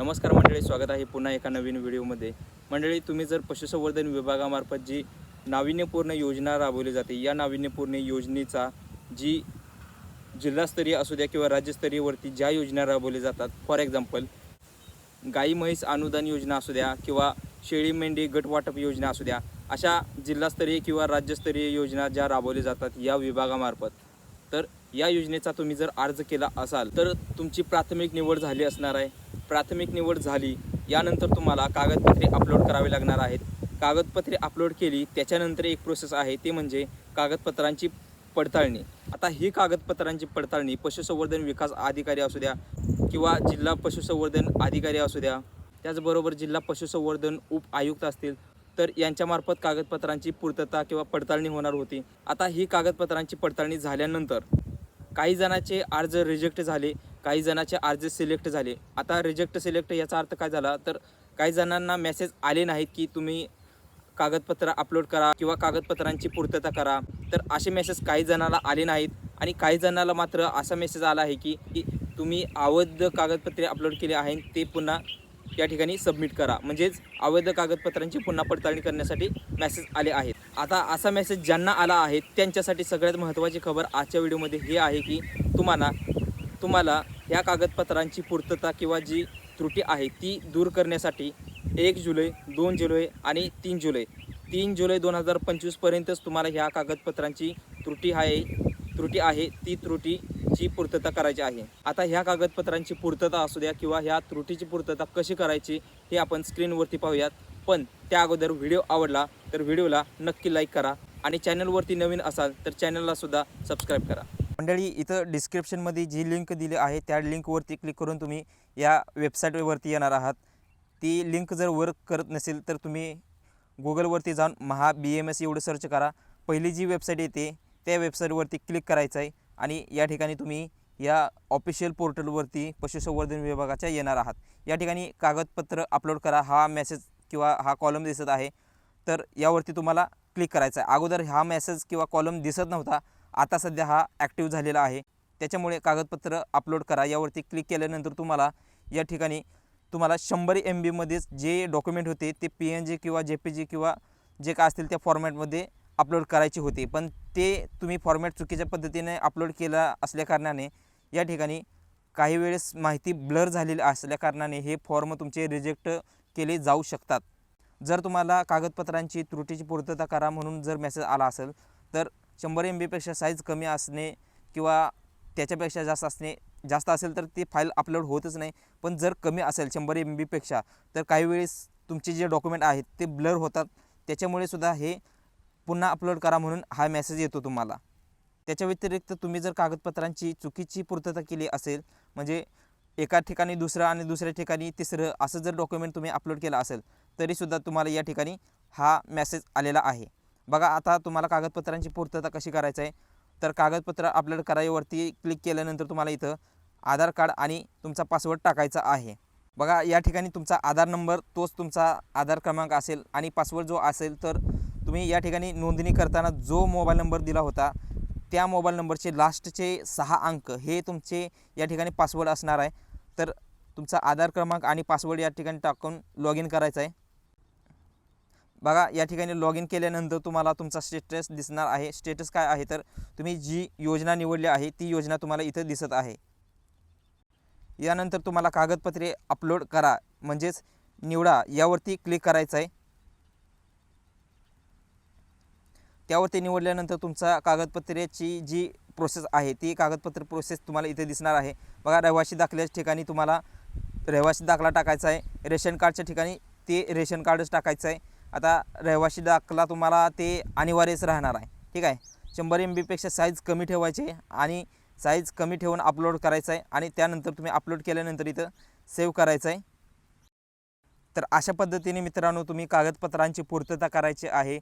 नमस्कार मंडळी स्वागत आहे पुन्हा एका नवीन व्हिडिओमध्ये. मंडळी तुम्ही जर पशुसंवर्धन विभागामार्फत जी नाविन्यपूर्ण योजना राबवली जाते या नाविन्यपूर्ण योजनेचा जी जिल्हास्तरीय असू द्या किंवा राज्यस्तरीयवरती ज्या योजना राबवल्या जातात फॉर एक्झाम्पल गाई म्हैस अनुदान योजना असू द्या किंवा शेळी मेंढी गट वाटप योजना असू द्या अशा जिल्हास्तरीय किंवा राज्यस्तरीय योजना ज्या राबवल्या जातात या विभागामार्फत तर या योजनेचा तुम्ही जर अर्ज केला असाल तर तुमची प्राथमिक निवड झाली असणार आहे. प्राथमिक निवड झाली यानंतर तुम्हाला कागदपत्रे अपलोड करावी लागणार आहेत. कागदपत्रे अपलोड केली त्याच्यानंतर एक प्रोसेस आहे ते म्हणजे कागदपत्रांची पडताळणी. आता ही कागदपत्रांची पडताळणी पशुसंवर्धन विकास अधिकारी असू द्या किंवा जिल्हा पशुसंवर्धन अधिकारी असू द्या त्याचबरोबर जिल्हा पशुसंवर्धन उप आयुक्त असतील तर यांच्यामार्फत कागदपत्रांची पूर्तता किंवा पडताळणी होणार होती. आता ही कागदपत्रांची पडताळणी झाल्यानंतर काही जणांचे अर्ज रिजेक्ट झाले काही जणांचे अर्ज सिलेक्ट झाले. आता रिजेक्ट सिलेक्ट याचा अर्थ काय झाला? तर काही जणांना मेसेज आले नाहीत की तुम्ही कागदपत्र अपलोड करा किंवा कागदपत्रांची पूर्तता करा. तर असे मेसेज काही जणाला आले नाहीत आणि काही जणाला मात्र असा मेसेज आला आहे की की तुम्ही अवैध कागदपत्रे अपलोड केले आहेत ते पुन्हा या ठिकाणी सबमिट करा. म्हणजेच अवैध कागदपत्रांची पुन्हा पडताळणी करण्यासाठी मेसेज आले आहेत. आता असा मेसेज ज्यांना आला आहे त्यांच्यासाठी सगळ्यात महत्त्वाची खबर आजच्या व्हिडिओमध्ये हे आहे की तुम्हाला तुम्हाला ह्या कागदपत्रांची पूर्तता किंवा जी त्रुटी आहे ती दूर करण्यासाठी एक जुलै दोन जुलै आणि तीन जुलै. तीन जुलै दोन हजार पंचवीसपर्यंतच तुम्हाला ह्या कागदपत्रांची त्रुटी आहे त्रुटी आहे ती त्रुटीची पूर्तता करायची आहे. आता ह्या कागदपत्रांची पूर्तता असू द्या किंवा ह्या त्रुटीची पूर्तता कशी करायची हे आपण स्क्रीनवरती पाहूयात. पण त्या अगोदर व्हिडिओ आवडला तर व्हिडिओला नक्की लाईक करा आणि चॅनलवरती नवीन असाल तर चॅनलला सुद्धा सबस्क्राईब करा. मंडळी इथं डिस्क्रिप्शनमध्ये जी लिंक दिली आहे त्या लिंकवरती क्लिक करून तुम्ही या वेबसाईटवरती येणार आहात. ती लिंक जर वर्क करत नसेल तर तुम्ही गुगलवरती जाऊन महा बी एम एस एवढं सर्च करा. पहिली जी वेबसाईट येते त्या वेबसाईटवरती क्लिक करायचं आहे आणि या ठिकाणी तुम्ही या ऑफिशियल पोर्टलवरती पशुसंवर्धन विभागाच्या येणार आहात. या ठिकाणी कागदपत्र अपलोड करा. हा मेसेज किंवा हा कॉलम दिसत आहे. तर यावरती तुम्हाला क्लिक करायचा आहे अगोदर हा मेसेज किंवा कॉलम दिसत नव्हता. आता सध्या हा ॲक्टिव्ह झालेला आहे. त्याच्यामुळे कागदपत्र अपलोड करा. यावरती क्लिक केल्यानंतर तुम्हाला या ठिकाणी तुम्हाला शंभर एम बीमध्येच जे डॉक्युमेंट होते ते पी एन जी किंवा जे पी जी किंवा जे काय असतील त्या फॉर्मॅटमध्ये अपलोड करायचे होते. पण ते तुम्ही फॉर्मॅट चुकीच्या पद्धतीने अपलोड केला असल्याकारणाने या ठिकाणी काही वेळेस माहिती ब्लर झालेली असल्याकारणाने हे फॉर्म तुमचे रिजेक्ट केले जाऊ शकतात. जर तुम्हाला कागदपत्रांची त्रुटीची पूर्तता करा म्हणून जर मेसेज आला असेल तर शंभर एम बीपेक्षा साईज कमी असणे किंवा त्याच्यापेक्षा जास्त असणे जास्त असेल तर ती फाईल अपलोड होतच नाही. पण जर कमी असेल शंभर एम बीपेक्षा तर काही वेळेस तुमचे जे डॉक्युमेंट आहेत ते ब्लर होतात. त्याच्यामुळे सुद्धा हे पुन्हा अपलोड करा म्हणून हा मेसेज येतो तुम्हाला. त्याच्या व्यतिरिक्त तुम्ही जर कागदपत्रांची चुकीची पूर्तता केली असेल म्हणजे एका ठिकाणी दुसरं आणि दुसऱ्या ठिकाणी तिसरं असं जर डॉक्युमेंट तुम्ही अपलोड केलं असेल तरीसुद्धा तुम्हाला या ठिकाणी हा मेसेज आलेला आहे. बघा आता तुम्हाला कागदपत्रांची पूर्तता कशी करायचं आहे तर कागदपत्र अपलोड करायवरती क्लिक केल्यानंतर तुम्हाला इथं आधार कार्ड आणि तुमचा पासवर्ड टाकायचा आहे. बघा या ठिकाणी तुमचा आधार नंबर तोच तुमचा आधार क्रमांक असेल आणि पासवर्ड जो असेल तर तुम्ही या ठिकाणी नोंदणी करताना जो मोबाईल नंबर दिला होता त्या मोबाईल नंबरचे लास्टचे सहा अंक हे तुमचे या ठिकाणी पासवर्ड असणार आहे. तर तुमचा आधार क्रमांक आणि पासवर्ड या ठिकाणी टाकून लॉग इन करायचं आहे. बघा या ठिकाणी लॉग इन केल्यानंतर तुम्हाला तुमचा स्टेटस दिसणार आहे. स्टेटस काय आहे तर तुम्ही जी योजना निवडली आहे ती योजना तुम्हाला इथं दिसत आहे. यानंतर तुम्हाला कागदपत्रे अपलोड करा म्हणजेच निवडा. यावरती क्लिक करायचं आहे त्यावरती निवडल्यानंतर तुमचा कागदपत्रेची जी प्रोसेस आहे ती कागदपत्र प्रोसेस तुम्हाला इथे दिसणार आहे. बघा रहिवासी दाखल्याच्या ठिकाणी तुम्हाला रहिवासी दाखला टाकायचा आहे. रेशन कार्डच्या ठिकाणी ते रेशन कार्डच टाकायचं आहे. आता रहिवाशी दाखला तुम्हाला ते अनिवार्यच राहणार आहे. ठीक आहे? शंभर एम बीपेक्षा साईज कमी ठेवायचे आणि साईज कमी ठेवून अपलोड करायचं आहे आणि त्यानंतर तुम्ही अपलोड केल्यानंतर इथं सेव्ह करायचं आहे. तर अशा पद्धतीने मित्रांनो तुम्ही कागदपत्रांची पूर्तता करायची आहे.